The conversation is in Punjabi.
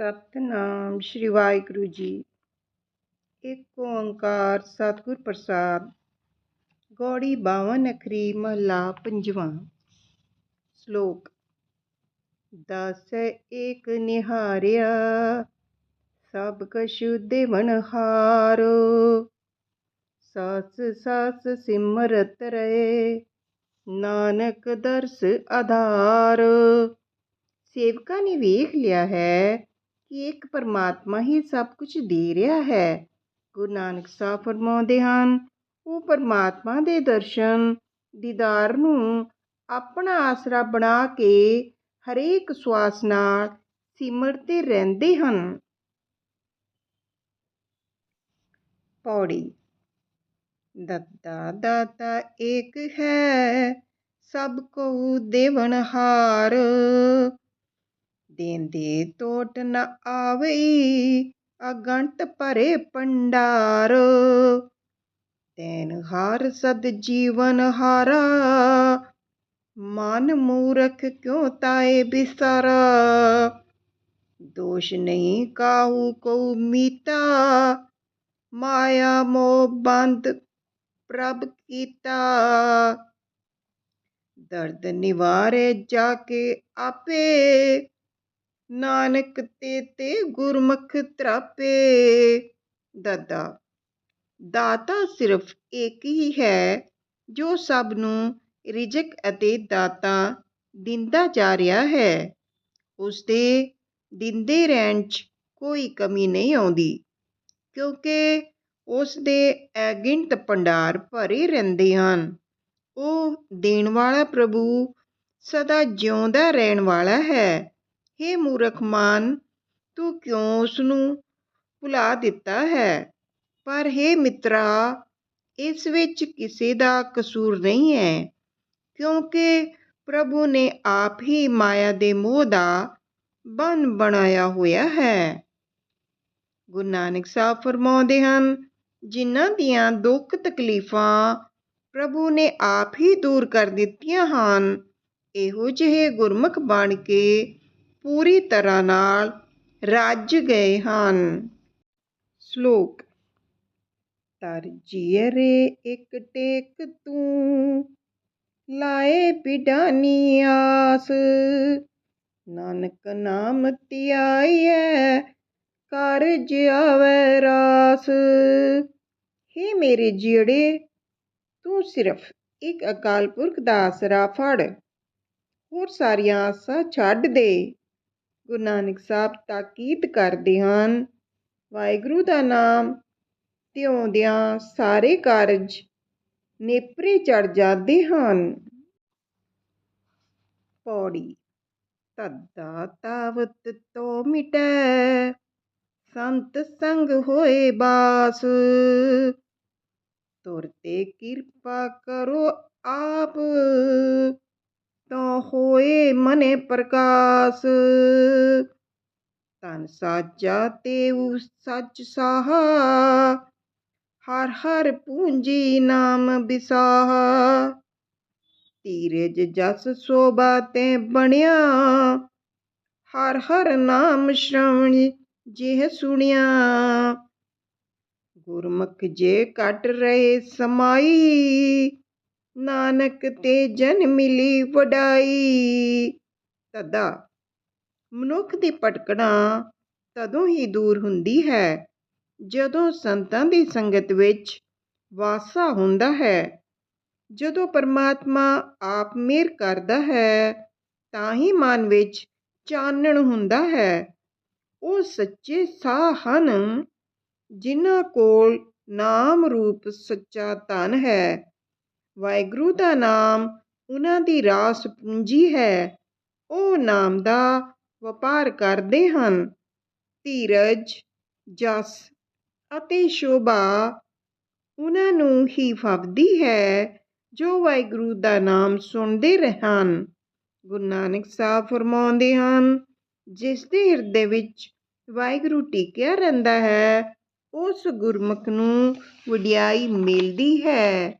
ਸਤਨਾਮ ਸ਼੍ਰੀ ਵਾਹਿਗੁਰੂ ਜੀ। ਇੱਕ ਓੰਕਾਰ ਸਤਿਗੁਰ ਪ੍ਰਸਾਦ, ਗੌੜੀ ਬਾਵਨ ਅਖਰੀ ਮਹਲਾ ਪੰਜਵਾਂ। ਸ਼ਲੋਕ, ਦਸ ਏਕ ਨਿਹਾਰਿਆ, ਸਭ ਕਛੁ ਦੇਵਨ ਹਾਰ। ਸਸ ਸਸ ਸਿਮਰਤ ਰਹੇ ਨਾਨਕ ਦਰਸ ਆਧਾਰ ਸੇਵਕਾਂ ਨੇ ਵੇਖ ਲਿਆ ਹੈ ਕਿ ਇੱਕ ਪਰਮਾਤਮਾ ਹੀ ਸਭ ਕੁਝ ਦੇ ਰਿਹਾ ਹੈ। ਗੁਰੂ ਨਾਨਕ ਸਾਹਿਬ ਫਰਮਾਉਂਦੇ ਹਨ, ਉਹ ਪਰਮਾਤਮਾ ਦੇ ਦਰਸ਼ਨ ਦੀਦਾਰ ਨੂੰ ਆਪਣਾ ਆਸਰਾ ਬਣਾ ਕੇ ਹਰੇਕ ਸਵਾਸ ਨਾਲ ਸਿਮਰਦੇ ਰਹਿੰਦੇ ਹਨ। ਪੌੜੀ ਦੱਦਾ ਦਾਤਾ ਏਕ ਹੈ, ਸਭ ਕੋ ਦੇਵਨਹਾਰ ਦੇਂਦੇ ਟੋਟ ਨ ਆਵਈ ਅਗੰਤ ਭਰੇ ਪੰਡਾਰ ਤੈਨ ਹਾਰ ਸਦ ਜੀਵਨ ਹਾਰਾ, ਮਨ ਮੂਰਖ ਕਿਉ ਤਾਏ ਬਿਸਾਰਾ? ਦੋਸ਼ ਨਹੀਂ ਕਾਹੂ ਕੋ ਮੀਤਾ, ਮਾਇਆ ਮੋਹ ਬੰਦ ਪ੍ਰਭ ਕੀਤਾ। ਦਰਦ ਨਿਵਾਰੇ ਜਾ ਕੇ ਆਪੇ ਨਾਨਕ ਤੇ ਤੇ ਗੁਰਮੁਖ ਤਰਾਪੇ। ਦਾਦਾ, ਦਾਤਾ ਸਿਰਫ ਇੱਕ ਹੀ ਹੈ, ਜੋ ਸਭ ਨੂੰ ਰਿਜਕ ਅਤੇ ਦਾਤਾ ਦਿੰਦਾ ਜਾ ਰਿਹਾ ਹੈ। ਉਸ ਦੇ ਦਿੰਦੇ ਰਹਿਣ 'ਚ ਕੋਈ ਕਮੀ ਨਹੀਂ ਆਉਂਦੀ, ਕਿਉਂਕਿ ਉਸ ਦੇ ਅਗਿਣਤ ਭੰਡਾਰ ਭਰੇ ਰਹਿੰਦੇ ਹਨ। ਉਹ ਦੇਣ ਵਾਲਾ ਪ੍ਰਭੂ ਸਦਾ ਜਿਉਂਦਾ ਰਹਿਣ ਵਾਲਾ ਹੈ। ਹੇ ਮੂਰਖ ਮਨ, ਤੂੰ ਕਿਉਂ ਉਸ ਨੂੰ ਭੁਲਾ ਦਿੱਤਾ ਹੈ? ਪਰ ਹੇ ਮਿੱਤਰਾ, ਇਸ ਵਿੱਚ ਕਿਸੇ ਦਾ ਕਸੂਰ ਨਹੀਂ ਹੈ, ਕਿਉਂਕਿ ਪ੍ਰਭੂ ਨੇ ਆਪ ਹੀ ਮਾਇਆ ਦੇ ਮੋਹ ਦਾ ਬੰਨ ਬਣਾਇਆ ਹੋਇਆ ਹੈ। ਗੁਰੂ ਨਾਨਕ ਸਾਹਿਬ ਫਰਮਾਉਂਦੇ ਹਨ, ਜਿਨ੍ਹਾਂ ਦੀਆਂ ਦੁੱਖ ਤਕਲੀਫਾਂ ਪ੍ਰਭੂ ਨੇ ਆਪ ਹੀ ਦੂਰ ਕਰ ਦਿੱਤੀਆਂ ਹਨ, ਇਹੋ ਜਿਹੇ ਗੁਰਮੁਖ ਬਣ ਕੇ ਪੂਰੀ ਤਰ੍ਹਾਂ ਨਾਲ ਰੱਜ ਗਏ ਹਨ। ਸ਼ਲੋਕ, ਤਰ ਜੀਰੇ ਇੱਕ ਟੇਕ ਤੂੰ, ਲਾਏ ਬਿਡਾਨੀ ਆਸ। ਨਾਨਕ ਨਾਮ ਧਿਆਈਐ ਕਾਰਜ ਆਵੈ ਰਾਸ। ਹੇ ਮੇਰੇ ਜੀੜੇ, ਤੂੰ ਸਿਰਫ ਇੱਕ ਅਕਾਲ ਪੁਰਖ ਦਾ ਆਸਰਾ ਫੜ। ਹੋਰ ਸਾਰੀਆਂ ਆਸਾਂ ਛੱਡ ਦੇ। ਗੁਰੂ ਨਾਨਕ ਸਾਹਿਬ ਤਾਕੀਦ ਕਰਦੇ ਹਨ। ਵਾਹਿਗੁਰੂ ਦਾ ਨਾਮ ਧਿਆਉਂਦਿਆਂ ਸਾਰੇ ਕਾਰਜ ਨੇਪਰੇ ਚੜ ਜਾਂਦੇ ਹਨ। ਪੌੜੀ ਤੱਦਾ ਤਾਵਤ ਤੋ ਮਿਟੈ, ਸੰਤ ਸੰਗ ਹੋਏ ਬਾਸ। ਤੁਰ ਤੇ ਕਿਰਪਾ ਕਰੋ ਆਪ। ਹੋਏ ਮਨੇ ਪ੍ਰਕਾਸ਼। ਤਨ ਸਾਜਾ ਤੇ ਉਸ ਸੱਚ ਸਾਹਾ। ਹਰ ਹਰ ਪੂੰਜੀ ਨਾਮ ਬਿਸਾਹ ਧੀਰਜ ਜਸ ਸੋਭਾ ਤੇ ਬਣਿਆ। ਹਰ ਹਰ ਨਾਮ ਸ਼ਰਵਣ ਜਿਹ ਸੁਣਿਆ। ਗੁਰਮੁਖ ਜੇ ਕੱਟ ਰਹੇ ਸਮਾਈ। ਨਾਨਕ ਤੇ ਜਨ ਮਿਲੀ ਵਡਾਈ। ਤਦਾ ਮਨੁੱਖ ਦੀ ਭਟਕਣਾ ਤਦੋਂ ਹੀ ਦੂਰ ਹੁੰਦੀ ਹੈ, ਜਦੋਂ ਸੰਤਾਂ ਦੀ ਸੰਗਤ ਵਿੱਚ ਵਾਸਾ ਹੁੰਦਾ ਹੈ। ਜਦੋਂ ਪਰਮਾਤਮਾ ਆਪ ਮੇਰ ਕਰਦਾ ਹੈ, ਤਾਂ ਹੀ ਮਨ ਵਿੱਚ ਚਾਨਣ ਹੁੰਦਾ ਹੈ। ਉਹ ਸੱਚੇ ਸਾਹ ਹਨ, ਜਿਨ੍ਹਾਂ ਕੋਲ ਨਾਮ ਰੂਪ ਸੱਚਾ ਧਨ ਹੈ। ਵਾਹਿਗੁਰੂ ਦਾ ਨਾਮ ਉਹਨਾਂ ਦੀ ਰਾਸ ਪੂੰਜੀ ਹੈ। ਉਹ ਨਾਮ ਦਾ ਵਪਾਰ ਕਰਦੇ ਹਨ। ਧੀਰਜ, ਜਸ ਅਤੇ ਸ਼ੋਭਾ ਉਹਨਾਂ ਨੂੰ ਹੀ ਫਬਦੀ ਹੈ, ਜੋ ਵਾਹਿਗੁਰੂ ਦਾ ਨਾਮ ਸੁਣਦੇ ਰਹਿਣ। ਗੁਰੂ ਨਾਨਕ ਸਾਹਿਬ ਫਰਮਾਉਂਦੇ ਹਨ, ਜਿਸ ਦੇ ਹਿਰਦੇ ਵਿੱਚ ਵਾਹਿਗੁਰੂ ਟਿਕਿਆ ਰਹਿੰਦਾ ਹੈ, ਉਸ ਗੁਰਮੁਖ ਨੂੰ ਵਡਿਆਈ ਮਿਲਦੀ ਹੈ।